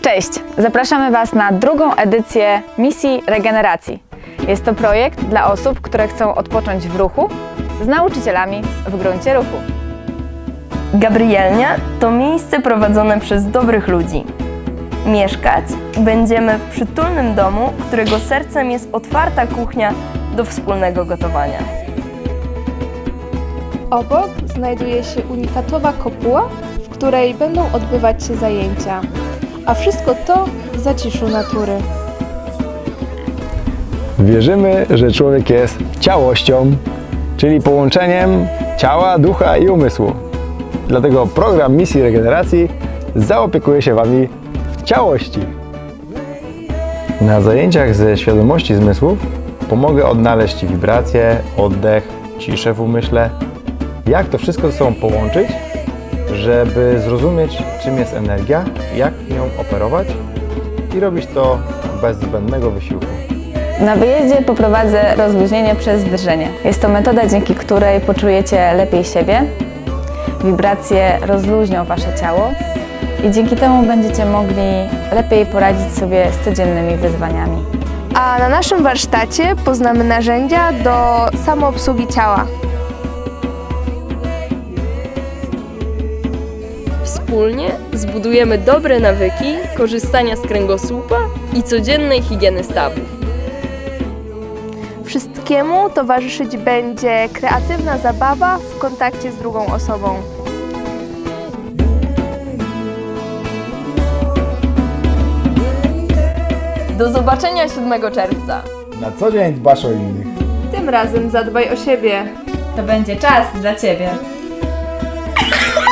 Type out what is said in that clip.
Cześć! Zapraszamy Was na drugą edycję Misji Regeneracji. Jest to projekt dla osób, które chcą odpocząć w ruchu z nauczycielami w gruncie ruchu. Gabrielnia to miejsce prowadzone przez dobrych ludzi. Mieszkać będziemy w przytulnym domu, którego sercem jest otwarta kuchnia do wspólnego gotowania. Obok znajduje się unikatowa kopuła, w której będą odbywać się zajęcia, a wszystko to w zaciszu natury. Wierzymy, że człowiek jest ciałością, czyli połączeniem ciała, ducha i umysłu. Dlatego program Misji Regeneracji zaopiekuje się Wami w ciałości. Na zajęciach ze świadomości zmysłów pomogę odnaleźć wibracje, oddech, ciszę w umyśle, jak to wszystko ze sobą połączyć, żeby zrozumieć, czym jest energia, jak nią operować i robić to bez zbędnego wysiłku. Na wyjeździe poprowadzę rozluźnienie przez drżenie. Jest to metoda, dzięki której poczujecie lepiej siebie, wibracje rozluźnią Wasze ciało i dzięki temu będziecie mogli lepiej poradzić sobie z codziennymi wyzwaniami. A na naszym warsztacie poznamy narzędzia do samoobsługi ciała. Wspólnie zbudujemy dobre nawyki korzystania z kręgosłupa i codziennej higieny stawów. Wszystkiemu towarzyszyć będzie kreatywna zabawa w kontakcie z drugą osobą. Do zobaczenia 7 czerwca. Na co dzień dbasz o innych. Tym razem zadbaj o siebie. To będzie czas dla Ciebie.